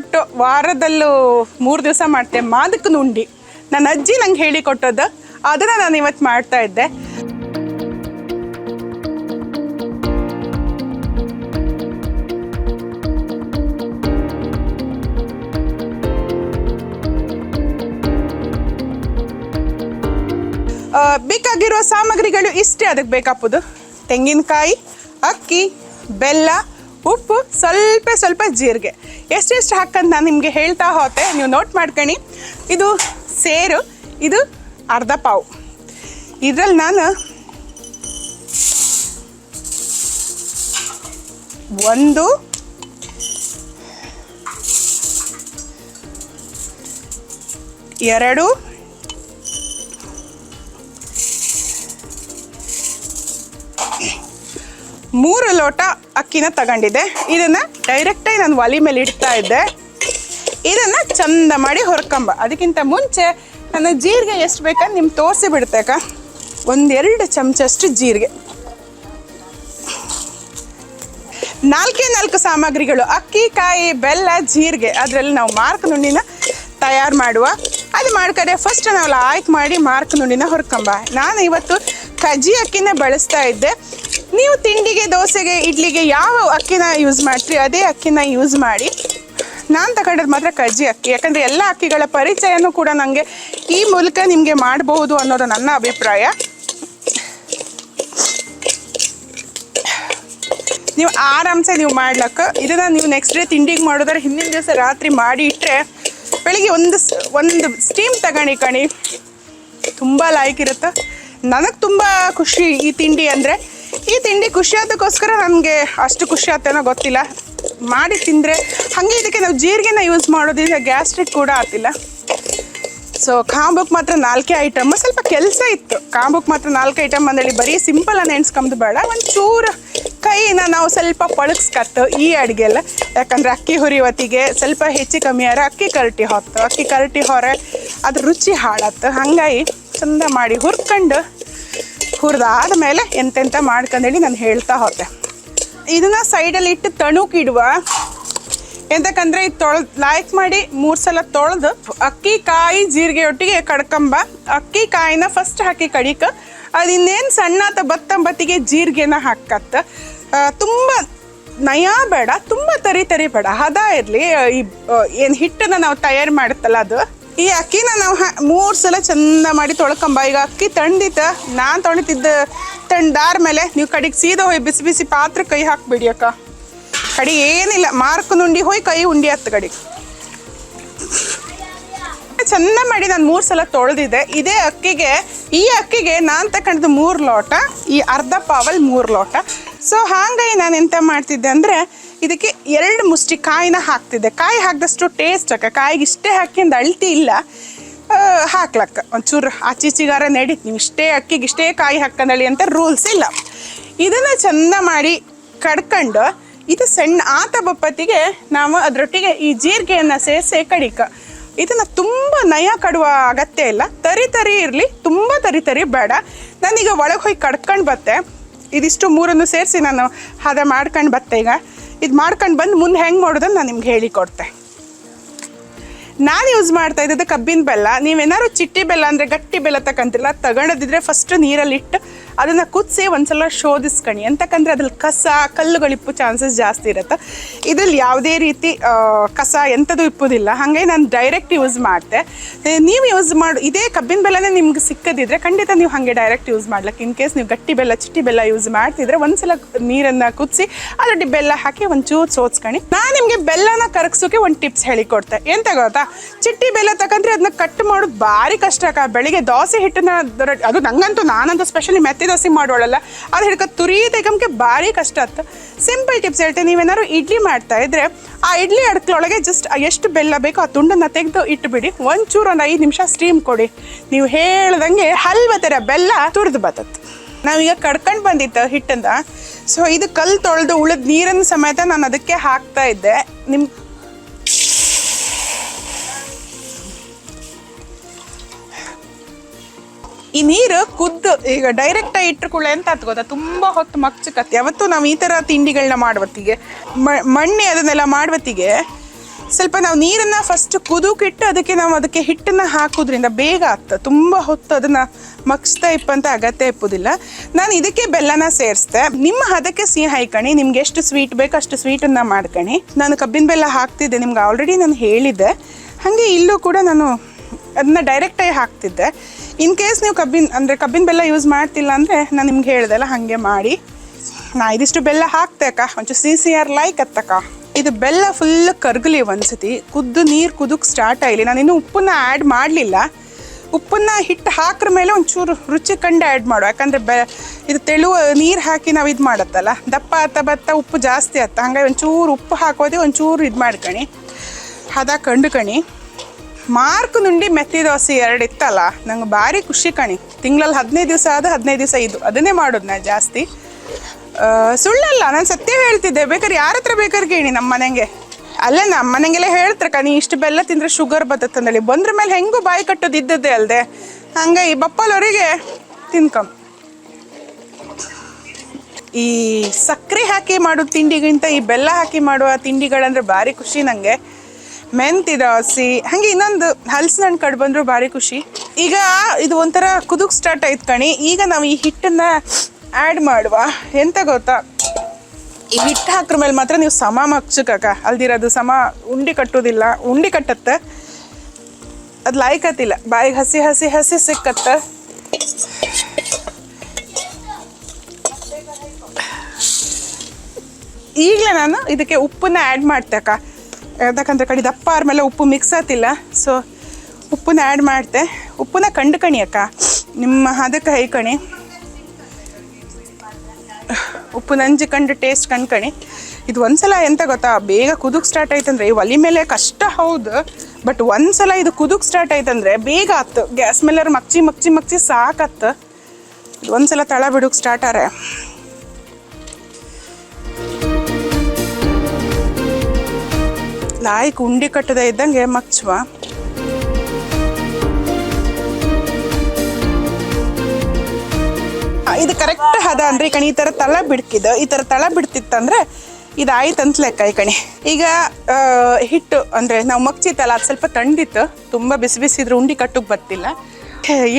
ಒಟ್ಟು ವಾರದಲ್ಲೂ ಮೂರು ದಿವಸ ಮಾಡ್ತೆ ಮಾದಕ್ಕನ ಉಂಡಿ ನನ್ನ ಅಜ್ಜಿ ನಂಗೆ ಹೇಳಿ ಕೊಟ್ಟದ್ದು, ಅದನ್ನು ನಾನು ಇವತ್ತು ಮಾಡ್ತಾ ಇದ್ದೆ. ಬೇಕಾಗಿರುವ ಬೇಕಾಗಿರೋ ಸಾಮಗ್ರಿಗಳು ಇಷ್ಟೇ ಅದಕ್ಕೆ ಬೇಕಾಗ್ಬೋದು. ತೆಂಗಿನಕಾಯಿ, ಅಕ್ಕಿ, ಬೆಲ್ಲ ಉಪ್ಪು ಸ್ವಲ್ಪ ಸ್ವಲ್ಪ ಜೀರಿಗೆ. ಎಷ್ಟೆಷ್ಟು ಹಾಕಂತ ನಾನು ನಿಮಗೆ ಹೇಳ್ತಾ ಹೋತೆ, ನೀವು ನೋಟ್ ಮಾಡ್ಕೊಳ್ಳಿ ಇದು ಸೇರು, ಇದು ಅರ್ಧ ಪಾವು. ಇದರಲ್ಲಿ ನಾನು ಒಂದು, ಎರಡು, ಮೂರು ಲೋಟ ಅಕ್ಕಿನ ತಗೊಂಡಿದ್ದೆ. ಇದನ್ನ ಡೈರೆಕ್ಟಾಗಿ ನಾನು ಒಲಿ ಮೇಲೆ ಇಡ್ತಾ ಇದ್ದೆ. ಇದನ್ನ ಚಂದ ಮಾಡಿ ಹೊರ್ಕೊಂಬ. ಅದಕ್ಕಿಂತ ಮುಂಚೆ ನಾನು ಜೀರಿಗೆ ಎಷ್ಟು ಬೇಕಂತ ನಿಮ್ಗೆ ತೋರಿಸಿ ಬಿಡ್ತೇಕ ಒಂದೆರಡು ಚಮಚಷ್ಟು ಜೀರಿಗೆ. ನಾಲ್ಕೇ ನಾಲ್ಕು ಸಾಮಗ್ರಿಗಳು. ಅಕ್ಕಿ, ಕಾಯಿ, ಬೆಲ್ಲ, ಜೀರಿಗೆ. ಅದರಲ್ಲಿ ನಾವು ಮಾರ್ಕ್ ನುಣ್ಣಿನ ತಯಾರು ಮಾಡುವ. ಅದು ಮಾಡ್ಕಡೆ ಫಸ್ಟ್ ನಾವು ಲಾಯ್ಕ್ ಮಾಡಿ ಮಾರ್ಕ್ ನುಣ್ಣಿನ ಹೊರ್ಕೊಂಬ. ನಾನು ಇವತ್ತು ಕಜ್ಜಿ ಅಕ್ಕಿನ ಬಳಸ್ತಾ ಇದ್ದೆ. ನೀವು ತಿಂಡಿಗೆ, ದೋಸೆಗೆ, ಇಡ್ಲಿಗೆ ಯಾವ ಅಕ್ಕಿನ ಯೂಸ್ ಮಾಡ್ತೀರಿ, ಅದೇ ಅಕ್ಕಿನ ಯೂಸ್ ಮಾಡಿ. ನಾನು ತಗೊಂಡದ್ದು ಮಾತ್ರ ಕಜ್ಜಿ ಅಕ್ಕಿ. ಯಾಕಂದರೆ ಎಲ್ಲ ಅಕ್ಕಿಗಳ ಪರಿಚಯನೂ ಕೂಡ ನನಗೆ ಈ ಮೂಲಕ ನಿಮಗೆ ಮಾಡಬಹುದು ಅನ್ನೋದು ನನ್ನ ಅಭಿಪ್ರಾಯ. ನೀವು ಆರಾಮ್ಸೆ ನೀವು ಮಾಡ್ಲಕ್ಕ. ಇದನ್ನು ನೀವು ನೆಕ್ಸ್ಟ್ ಡೇ ತಿಂಡಿಗೆ ಮಾಡೋದಾದ್ರೆ ಹಿಂದಿನ ದಿವಸ ರಾತ್ರಿ ಮಾಡಿ ಇಟ್ಟರೆ ಬೆಳಿಗ್ಗೆ ಒಂದು ಒಂದು ಸ್ಟೀಮ್ ತಗೊಂಡು ಕಣಿ. ತುಂಬ ಲಾಯ್ಕ್ ಇರುತ್ತೆ. ನನಗೆ ತುಂಬ ಖುಷಿ ಈ ತಿಂಡಿ ಅಂದರೆ. ಈ ತಿಂಡಿ ಖುಷಿ ಆದಕ್ಕೋಸ್ಕರ ನನಗೆ ಅಷ್ಟು ಖುಷಿ ಆಗ್ತೇನೋ ಗೊತ್ತಿಲ್ಲ. ಮಾಡಿ ತಿಂದರೆ ಹಾಗೆ ಇದಕ್ಕೆ ನಾವು ಜೀರಿಗೆನ ಯೂಸ್ ಮಾಡೋದ್ರಿಂದ ಗ್ಯಾಸ್ಟ್ರಿಕ್ ಕೂಡ ಆತಿಲ್ಲ ಸೊ ಕಾಂಬುಕ್ ಮಾತ್ರ ನಾಲ್ಕೇ ಐಟಮ್ ಸ್ವಲ್ಪ ಕೆಲಸ ಇತ್ತು. ಕಾಂಬುಕ್ ಮಾತ್ರ ನಾಲ್ಕು ಐಟಮ್ ಅಂದೇಳಿ ಬರೀ ಸಿಂಪಲ್ ಅನ್ನ ಎಣ್ಸ್ಕೊಂಬುದು ಬೇಡ. ಒಂಚೂರು ಕೈನ ನಾವು ಸ್ವಲ್ಪ ಪಳಗ್ಸ್ಕತ್ತು ಈ ಅಡುಗೆಲ್ಲ ಯಾಕಂದರೆ ಅಕ್ಕಿ ಹುರಿವತ್ತಿಗೆ ಸ್ವಲ್ಪ ಹೆಚ್ಚು ಕಮ್ಮಿ ಆದ್ರೆ ಅಕ್ಕಿ ಕರಟಿ ಹೊತ್ತು. ಅಕ್ಕಿ ಕರಟಿ ಹೊರ, ಅದು ರುಚಿ ಹಾಳತ್ತು ಹಂಗಾಗಿ ಚಂದ ಮಾಡಿ ಹುರ್ಕೊಂಡು ಹುರಿದಾದ ಮೇಲೆ ಎಂತೆಂತ ಮಾಡ್ಕೊಂಡೇಳಿ ನಾನು ಹೇಳ್ತಾ ಹೋದೆ ಇದನ್ನ ಸೈಡಲ್ಲಿ ಇಟ್ಟು ತಣುಕಿಡುವ. ಎಂತಕ್ಕಂದ್ರೆ ಇದು ತೊಳೆದು ಲಾಯ್ಕ್ ಮಾಡಿ ಮೂರು ಸಲ ತೊಳೆದು ಅಕ್ಕಿ ಕಾಯಿ ಜೀರಿಗೆ ಒಟ್ಟಿಗೆ ಕಡ್ಕೊಂಬ. ಅಕ್ಕಿ ಕಾಯಿನ ಫಸ್ಟ್ ಹಾಕಿ ಕಡಿಕ, ಅದು ಇನ್ನೇನು ಸಣ್ಣ ಅಥವಾ ಬತ್ತಂಬತ್ತಿಗೆ ಜೀರಿಗೆನ ಹಾಕತ್ತ. ತುಂಬ ನಯ ಬೇಡ, ತುಂಬ ತರಿ ತರಿ ಬೇಡ. ಹದ ಇರಲಿ, ಈ, ಏನು ಹಿಟ್ಟನ್ನ ನಾವು ತಯಾರು ಮಾಡುತ್ತಲ್ಲ ಅದು. ಈ ಅಕ್ಕಿನ ನಾವು ಮೂರು ಸಲ ಚಂದ ಮಾಡಿ ತೊಳ್ಕೊಂಬ. ಈಗ ಅಕ್ಕಿ ತಂಡಿತ ನಾನು ತೊಳಿತಿದ್ದ ತಂಡಾರ ಮೇಲೆ ನೀವು ಕಡೆಗೆ ಸೀದಾ ಹೋಯ್ ಬಿಸಿ ಬಿಸಿ ಪಾತ್ರ ಕೈ ಹಾಕ್ಬಿಡಿ ಅಕ್ಕ. ಕಡಿ ಏನಿಲ್ಲ, ಮಾರ್ಕ್ ನುಂಡಿ ಹೋಯ್ ಕೈ ಉಂಡಿ ಹತ್ತು ಕಡಿ. ಚಂದ ಮಾಡಿ ನಾನು ಮೂರು ಸಲ ತೊಳೆದಿದ್ದೆ. ಇದೇ ಅಕ್ಕಿಗೆ, ಈ ಅಕ್ಕಿಗೆ ನಾನು ತಗೊಂಡು ಮೂರು ಲೋಟ, ಈ ಅರ್ಧ ಪಾವಲ್ ಮೂರು ಲೋಟ. ಸೊ ಹಾಗಾಗಿ ನಾನು ಎಂತ ಮಾಡ್ತಿದ್ದೆ ಅಂದರೆ ಇದಕ್ಕೆ ಎರಡು ಮುಷ್ಟಿ ಕಾಯಿನ ಹಾಕ್ತಿದ್ದೆ. ಕಾಯಿ ಹಾಕಿದಷ್ಟು ಟೇಸ್ಟ್ ಅಕ್ಕ. ಕಾಯಿಗೆ ಇಷ್ಟೇ ಹಾಕಿಂದ ಅಳ್ತಿ ಇಲ್ಲ. ಹಾಕ್ಲಕ್ಕ. ಒಂಚೂರು ಆಚೀಚಿಗಾರ ನಡೀತು ನೀವು ಇಷ್ಟೇ ಅಕ್ಕಿಗೆ ಇಷ್ಟೇ ಕಾಯಿ ಹಾಕಂದಳಿ ಅಂತ ರೂಲ್ಸ್ ಇಲ್ಲ. ಇದನ್ನು ಚಂದ ಮಾಡಿ ಕಡ್ಕೊಂಡು ಇದು ಸಣ್ಣ ಆತ ಬಪ್ಪತ್ತಿಗೆ ನಾವು ಅದರೊಟ್ಟಿಗೆ ಈ ಜೀರಿಗೆಯನ್ನು ಸೇರಿಸಿ ಕಡಿಕ. ಇದನ್ನು ತುಂಬ ನಯ ಕಡುವ ಅಗತ್ಯ ಇಲ್ಲ. ತರಿ ತರಿ ಇರಲಿ. ತುಂಬ ತರಿ ತರಿ ಬೇಡ. ನಾನೀಗ ಒಳಗೆ ಹೋಗಿ ಕಡ್ಕೊಂಡು ಬತ್ತೆ. ಇದಿಷ್ಟು ಮೂರನ್ನು ಸೇರಿಸಿ ನಾನು ಹದ ಮಾಡ್ಕೊಂಡು ಬತ್ತೆ ಈಗ. ಇದು ಮಾಡ್ಕೊಂಡು ಬಂದು ಮುಂದೆ ಹೆಂಗೆ ಮಾಡೋದನ್ನು ನಾನು ನಿಮ್ಗೆ ಹೇಳಿಕೊಡ್ತೆ ನಾನು ಯೂಸ್ ಮಾಡ್ತಾ ಇದ್ದಿದ್ದು ಕಬ್ಬಿನ ಬೆಲ್ಲ. ನೀವೇನಾದ್ರು ಚಿಟ್ಟಿ ಬೆಲ್ಲ ಅಂದರೆ ಗಟ್ಟಿ ಬೆಲ್ಲ ತಗೊಂತಿಲ್ಲ ತಗೊಂಡದಿದ್ರೆ ಫಸ್ಟ್ ನೀರಲ್ಲಿ ಇಟ್ಟು ಅದನ್ನು ಕುದಿಸಿ ಒಂದ್ಸಲ ಶೋಧಿಸ್ಕಣಿ. ಎಂತಕ್ಕಂದ್ರೆ ಅದ್ರಲ್ಲಿ ಕಸ, ಕಲ್ಲುಗಳಿಪ್ಪು ಚಾನ್ಸಸ್ ಜಾಸ್ತಿ ಇರುತ್ತೆ. ಇದ್ರಲ್ಲಿ ಯಾವುದೇ ರೀತಿ ಕಸ ಎಂಥದ್ದು ಇಪ್ಪುದಿಲ್ಲ. ಹಾಗೆ ನಾನು ಡೈರೆಕ್ಟ್ ಯೂಸ್ ಮಾಡ್ತೆ. ನೀವು ಯೂಸ್ ಮಾಡಿ, ಇದೇ ಕಬ್ಬಿನ ಬೆಲ್ಲನೇ ನಿಮ್ಗೆ ಸಿಕ್ಕದಿದ್ರೆ ಖಂಡಿತ ನೀವು ಹಾಗೆ ಡೈರೆಕ್ಟ್ ಯೂಸ್ ಮಾಡ್ಲಿಕ್ಕೆ ಇನ್ ಕೇಸ್ ನೀವು ಗಟ್ಟಿ ಬೆಲ್ಲ, ಚಿಟ್ಟಿ ಬೆಲ್ಲ ಯೂಸ್ ಮಾಡ್ತಿದ್ರೆ ಒಂದ್ಸಲ ನೀರನ್ನು ಕುದಿಸಿ ಅದರಲ್ಲಿ ಬೆಲ್ಲ ಹಾಕಿ ಒಂಚೂರು ಸೋಚ್ಕಣಿ ನಾನು ನಿಮಗೆ ಬೆಲ್ಲನ ಕರಗಿಸೋಕೆ ಒಂದು ಟಿಪ್ಸ್ ಹೇಳಿಕೊಡ್ತೆ. ಎಂತ ಗೊತ್ತಾ ಚಿಟ್ಟಿ ಬೆಲ್ಲ ತಗೊಂಡ್ರೆ ಅದನ್ನ ಕಟ್ ಮಾಡೋದು ಭಾರಿ ಕಷ್ಟ ಅಕ್ಕ. ಬೆಳಿಗ್ಗೆ ದೋಸೆ ಹಿಟ್ಟನ್ನ ಅದು ನಂಗಂತೂ ನಾನಂತೂ ಸ್ಪೆಷಲಿ ಮೆತ್ತಿ ದೋಸೆ ಮಾಡೋಳಲ್ಲ. ಅದು ಹಿಡ್ಕೊ ತುರಿ ತೆಗಮ್ಗೆ ಭಾರಿ ಕಷ್ಟ ಆಯ್ತು ಸಿಂಪಲ್ ಟಿಪ್ಸ್ ಹೇಳ್ತೀನಿ ನೀವೇನಾದ್ರು ಇಡ್ಲಿ ಮಾಡ್ತಾ ಇದ್ರೆ, ಆ ಇಡ್ಲಿ ಅಡ್ಕಲೊಳಗೆ ಜಸ್ಟ್ ಎಷ್ಟು ಬೆಲ್ಲ ಬೇಕೋ ಆ ತುಂಡನ್ನ ತೆಗೆದು ಇಟ್ಬಿಡಿ. ಒಂಚೂರು ಒಂದು ಐದು ನಿಮಿಷ ಸ್ಟೀಮ್ ಕೊಡಿ. ನೀವು ಹೇಳ್ದಂಗೆ ಹಲ್ವ ಥರ ಬೆಲ್ಲ ತುರಿದು ಬರ್ತದೆ ನಾವೀಗ ಕಡ್ಕೊಂಡು ಬಂದಿತ್ತು ಹಿಟ್ಟಂದ ಸೊ ಇದು ಕಲ್ಲು ತೊಳೆದು ಉಳಿದ ನೀರನ್ನು ಸಮೇತ ನಾನು ಅದಕ್ಕೆ ಹಾಕ್ತಾ ಇದ್ದೆ. ನಿಮ್ ಈ ನೀರು ಕುದ್ದು, ಈಗ ಡೈರೆಕ್ಟ್ ಆಗಿ ಇಟ್ಟುಕೊಳ್ಳೆ ಅಂತ ಆತ್ ಗೊತ್ತಾ? ತುಂಬಾ ಹೊತ್ತು ಮಗ್ಚಕತ್ತೆ. ಯಾವತ್ತು ನಾವು ಈ ತರ ತಿಂಡಿಗಳನ್ನ ಮಾಡುವತ್ತಿಗೆ. ಮಣ್ಣೆ ಅದನ್ನೆಲ್ಲ ಮಾಡುವತ್ತಿಗೆ ಸ್ವಲ್ಪ ನಾವು ನೀರನ್ನ ಫಸ್ಟ್ ಕುದುಕಿಟ್ಟು ಅದಕ್ಕೆ ನಾವು ಅದಕ್ಕೆ ಹಿಟ್ಟನ್ನ ಹಾಕೋದ್ರಿಂದ ಬೇಗ ಆಗ್ತದೆ ತುಂಬ ಹೊತ್ತು ಅದನ್ನ ಮಗ್ಸ್ತಾ ಇಪ್ಪಂತ ಅಗತ್ಯ ಇಪ್ಪುದಿಲ್ಲ. ನಾನು ಇದಕ್ಕೆ ಬೆಲ್ಲನ ಸೇರಿಸ್ದೆ. ನಿಮ್ಮ ಹದಕ್ಕೆ ಸಿಹಿ ಹಾಯ್ಕಣಿ. ನಿಮ್ಗೆ ಎಷ್ಟು ಸ್ವೀಟ್ ಬೇಕು ಅಷ್ಟು ಸ್ವೀಟನ್ನು ಮಾಡ್ಕಣಿ. ನಾನು ಕಬ್ಬಿನ ಬೆಲ್ಲ ಹಾಕ್ತಿದ್ದೆ, ನಿಮ್ಗೆ ಆಲ್ರೆಡಿ ನಾನು ಹೇಳಿದ್ದೆ. ಹಾಗೆ ಇಲ್ಲೂ ಕೂಡ ನಾನು ಅದನ್ನ ಡೈರೆಕ್ಟಾಗಿ ಹಾಕ್ತಿದ್ದೆ. ಇನ್ ಕೇಸ್ ನೀವು ಕಬ್ಬಿನ, ಅಂದರೆ ಕಬ್ಬಿನ ಬೆಲ್ಲ ಯೂಸ್ ಮಾಡ್ತಿಲ್ಲ ಅಂದರೆ ನಾನು ನಿಮ್ಗೆ ಹೇಳ್ದಲ್ಲ ಹಾಗೆ ಮಾಡಿ. ನಾ ಇದಿಷ್ಟು ಬೆಲ್ಲ ಹಾಕ್ತೆ ಅಕ್ಕ, ಒಂಚೂರು ಸಿ ಸಿ ಆರ್ ಲೈಕ್ ಅತ್ತಕ್ಕ. ಇದು ಬೆಲ್ಲ ಫುಲ್ ಕರ್ಗಲಿ ಒಂದ್ಸತಿ, ಕುದ್ದು ನೀರು ಕುದಕ್ಕೆ ಸ್ಟಾರ್ಟ್ ಆಗಲಿ ನಾನು ಇನ್ನೂ ಉಪ್ಪನ್ನ ಆ್ಯಡ್ ಮಾಡಲಿಲ್ಲ. ಉಪ್ಪನ್ನ ಹಿಟ್ಟು ಹಾಕ್ರ ಮೇಲೆ ಒಂಚೂರು ರುಚಿ ಕಂಡು ಆ್ಯಡ್ ಮಾಡು. ಯಾಕಂದರೆ ಬೆ, ಇದು ತೆಳುವ ನೀರು ಹಾಕಿ ನಾವು ಇದು ಮಾಡತ್ತಲ್ಲ. ದಪ್ಪ ಅತ್ತ ಬತ್ತ ಉಪ್ಪು ಜಾಸ್ತಿ ಆತ ಹಂಗಾಗಿ ಒಂಚೂರು ಉಪ್ಪು ಹಾಕೋದೆ ಒಂಚೂರು ಇದು ಮಾಡ್ಕಣಿ. ಹದ ಕಂಡುಕಣಿ. ಮಾರ್ಕ್ ನುಂಡಿ ಮೆತ್ತಿ ದೋಸೆ ಎರಡು ಇತ್ತಲ್ಲ, ನಂಗೆ ಭಾರಿ ಖುಷಿ ಕಣಿ. ತಿಂಗಳಲ್ಲಿ ಹದಿನೈದು ದಿವಸ ಆದ ಹದಿನೈದು ದಿವಸ ಇದು ಅದನ್ನೇ ಮಾಡೋದು ನಾನು ಜಾಸ್ತಿ. ಸುಳ್ಳಲ್ಲ, ನಾನು ಸತ್ಯ ಹೇಳ್ತಿದ್ದೆ. ಬೇಕಾದ್ರೆ ಯಾರ ಹತ್ರ ಬೇಕಾದ್ರೆ ಕೇಳಿ ನಮ್ಮ ಮನೆಗೆ. ಅಲ್ಲ ನಮ್ಮ ಮನೆಗೆಲ್ಲ ಹೇಳ್ತಾರೆ ಕಣಿ, ಇಷ್ಟು ಬೆಲ್ಲ ತಿಂದರೆ ಶುಗರ್ ಬರ್ತಂದೇಳಿ ಬಂದ್ರ ಮೇಲೆ ಹೆಂಗೂ ಬಾಯಿ ಕಟ್ಟೋದು ಇದ್ದದ್ದೇ ಅಲ್ಲದೆ ಹಂಗೆ ಈ ಬಪ್ಪಲವರಿಗೆ ತಿನ್ಕಂ. ಈ ಸಕ್ಕರೆ ಹಾಕಿ ಮಾಡೋ ತಿಂಡಿಗಿಂತ ಈ ಬೆಲ್ಲ ಹಾಕಿ ಮಾಡುವ ತಿಂಡಿಗಳಂದ್ರೆ ಭಾರಿ ಖುಷಿ ನನಗೆ ಮೆಂತಿ ಹಸಿ, ಹಾಗೆ ಇನ್ನೊಂದು ಹಲಸಿನ ಹಣ್ಣು ಕಡ್ ಬಂದ್ರು ಭಾರಿ ಖುಷಿ. ಈಗ ಇದು ಒಂಥರ ಕುದುಕ್ ಸ್ಟಾರ್ಟ್ ಆಯ್ತು ಕಣಿ. ಈಗ ನಾವು ಈ ಹಿಟ್ಟನ್ನ ಆ್ಯಡ್ ಮಾಡುವ. ಎಂತ ಗೊತ್ತಾ? ಈ ಹಿಟ್ಟು ಹಾಕ್ರ ಮೇಲೆ ಮಾತ್ರ ನೀವು ಸಮ ಮಗ್ಚಕಕ್ಕ ಅಲ್ದಿರೋದು ಸಮ ಉಂಡಿ ಕಟ್ಟೋದಿಲ್ಲ. ಉಂಡಿ ಕಟ್ಟತ್ತೆ. ಅದು ಲಾಯ್ಕತ್ತಿಲ್ಲ. ಬಾಯಿಗೆ ಹಸಿ ಹಸಿ ಹಸಿ ಸಿಕ್ಕತ್ತೆ. ಈಗಲೇ ನಾನು ಇದಕ್ಕೆ ಉಪ್ಪನ್ನ ಆ್ಯಡ್ ಮಾಡ್ತೆ ಅಕ್ಕ. ಯಾಕಂದ್ರೆ ಕಡೆ ದಪ್ಪ ಆದ್ಮೇಲೆ ಉಪ್ಪು ಮಿಕ್ಸ್ ಆತಿಲ್ಲ ಸೊ ಉಪ್ಪನ್ನ ಆ್ಯಡ್ ಮಾಡ್ತೆ. ಉಪ್ಪನ್ನ ಕಂಡುಕಣಿ ಅಕ್ಕ. ನಿಮ್ಮ ಹದಕ್ಕೆ ಹೈಕಣಿ ಉಪ್ಪು ನಂಜಿ ಕಂಡು ಟೇಸ್ಟ್ ಕಂಡ್ಕಣಿ ಇದು ಒಂದ್ಸಲ ಎಂತ ಗೊತ್ತಾ? ಬೇಗ ಕುದುಕ್ ಸ್ಟಾರ್ಟ್ ಆಯ್ತಂದ್ರೆ, ಈ ಒಲಿ ಮೇಲೆ ಕಷ್ಟ ಹೌದು. ಬಟ್ ಒಂದ್ಸಲ ಇದು ಕುದುಕ್ ಸ್ಟಾರ್ಟ್ ಆಯ್ತಂದ್ರೆ ಬೇಗ ಆತು. ಗ್ಯಾಸ್ ಮೇಲೆ ಮಕ್ಚಿ ಮಕ್ಚಿ ಮಕ್ಚಿ ಸಾಕತ್ತು ಇದು ಒಂದ್ಸಲ ತಳ ಬಿಡೋಕೆ ಸ್ಟಾರ್ಟ್ ಆರೆ. ಲಾಯ್ಕ್ ಉಂಡಿ ಕಟ್ಟದ ಇದ್ದಂಗೆ ಮಚ್ಚುವ ಇದು ಕರೆಕ್ಟ್ ಹದ ಅಂದ್ರೆ ಕಣಿ ಈ ತರ ತಳ ಬಿಡ್ಕಿದ ಈ ತರ ತಳ ಬಿಡ್ತಿತ್ತಂದ್ರೆ ಇದು ಆಯ್ತು ಅಂತ ಲೆಕ್ಕ ಈ ಕಣಿ. ಈಗ ಹಿಟ್ಟು ಅಂದ್ರೆ ನಾವು ಮಗ್ಚಿತ್ತಲ್ಲ, ಅದು ಸ್ವಲ್ಪ ತಂಡಿತ್ತು ತುಂಬ ಬಿಸಿ ಬಿಸಿ ಇದ್ರೆ ಉಂಡಿ ಕಟ್ಟಕ್ಕೆ ಬರ್ತಿಲ್ಲ.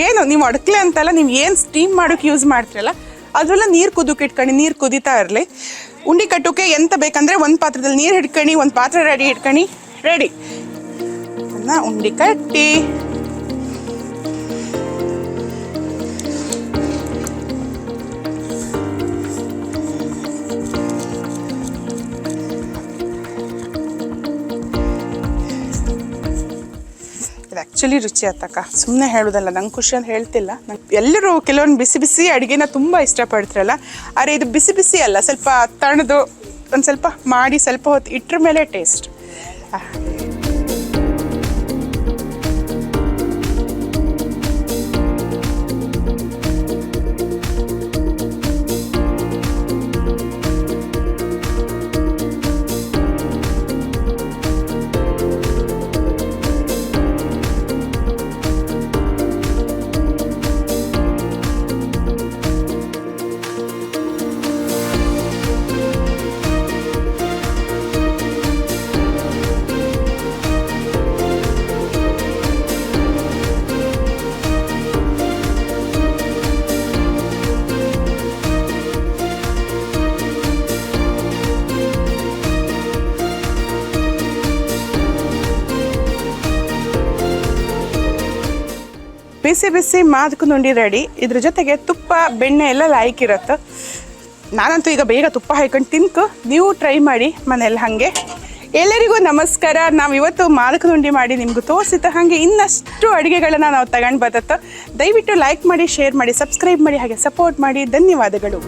ಏನು, ನೀವು ಅಡಕ್ಲೆ ಅಂತಲ್ಲ, ನೀವು ಏನು ಸ್ಟೀಮ್ ಮಾಡೋಕೆ ಯೂಸ್ ಮಾಡ್ತಿರಲ್ಲ, ಅದ್ರಲ್ಲ ನೀರು ಕುದಕ್ಕೆ ಇಟ್ಕೊಂಡು ನೀರು ಕುದೀತಾ ಇರಲಿ. ಉಂಡಿ ಕಟ್ಟೋಕೆ ಎಂತ ಬೇಕಂದ್ರೆ ಒಂದು ಪಾತ್ರದಲ್ಲಿ ನೀರು ಹಿಡ್ಕಣಿ, ಒಂದು ಪಾತ್ರೆ ರೆಡಿ ಹಿಡ್ಕಣಿ. ರೆಡಿ ಅದನ್ನ ಉಂಡಿ ಕಟ್ಟಿ. ಇದು ಆ್ಯಕ್ಚುಲಿ ರುಚಿ ಆತಕ್ಕ. ಸುಮ್ಮನೆ ಹೇಳೋದಲ್ಲ, ನಂಗೆ ಖುಷಿ ಅಂತ ಹೇಳ್ತಿಲ್ಲ. ನಂಗೆ ಎಲ್ಲರೂ ಕೆಲವೊಂದು ಬಿಸಿ ಬಿಸಿ ಅಡುಗೆನ ತುಂಬ ಇಷ್ಟಪಡ್ತಿರಲ್ಲ. ಆದರೆ ಇದು ಬಿಸಿ ಬಿಸಿ ಅಲ್ಲ, ಸ್ವಲ್ಪ ತಣ್ಣದು ಒಂದು ಸ್ವಲ್ಪ ಮಾಡಿ, ಸ್ವಲ್ಪ ಹೊತ್ತು ಇಟ್ರ ಮೇಲೆ ಟೇಸ್ಟ್ ಬಿಸಿ ಬಿಸಿ ಮಾದಕು ರೆಡಿ. ಇದ್ರ ಜೊತೆಗೆ ತುಪ್ಪ, ಬೆಣ್ಣೆ ಎಲ್ಲ ಇರುತ್ತೆ ನಾನಂತೂ ಈಗ ಬೇಗ ತುಪ್ಪ ಹಾಕೊಂಡು ತಿನ್ಕು. ನೀವು ಟ್ರೈ ಮಾಡಿ ಮನೇಲಿ ಹಾಗೆ. ಎಲ್ಲರಿಗೂ ನಮಸ್ಕಾರ. ನಾವು ಇವತ್ತು ಮಾದಕ ನುಂಡಿ ಮಾಡಿ ನಿಮ್ಗೆ ತೋರಿಸಿದ ಹಾಗೆ ಇನ್ನಷ್ಟು ಅಡುಗೆಗಳನ್ನು ನಾವು ತಗೊಂಡು ಬರ್ತತ್ತ ದಯವಿಟ್ಟು ಲೈಕ್ ಮಾಡಿ ಶೇರ್ ಮಾಡಿ ಸಬ್ಸ್ಕ್ರೈಬ್ ಮಾಡಿ, ಹಾಗೆ ಸಪೋರ್ಟ್ ಮಾಡಿ. ಧನ್ಯವಾದಗಳು.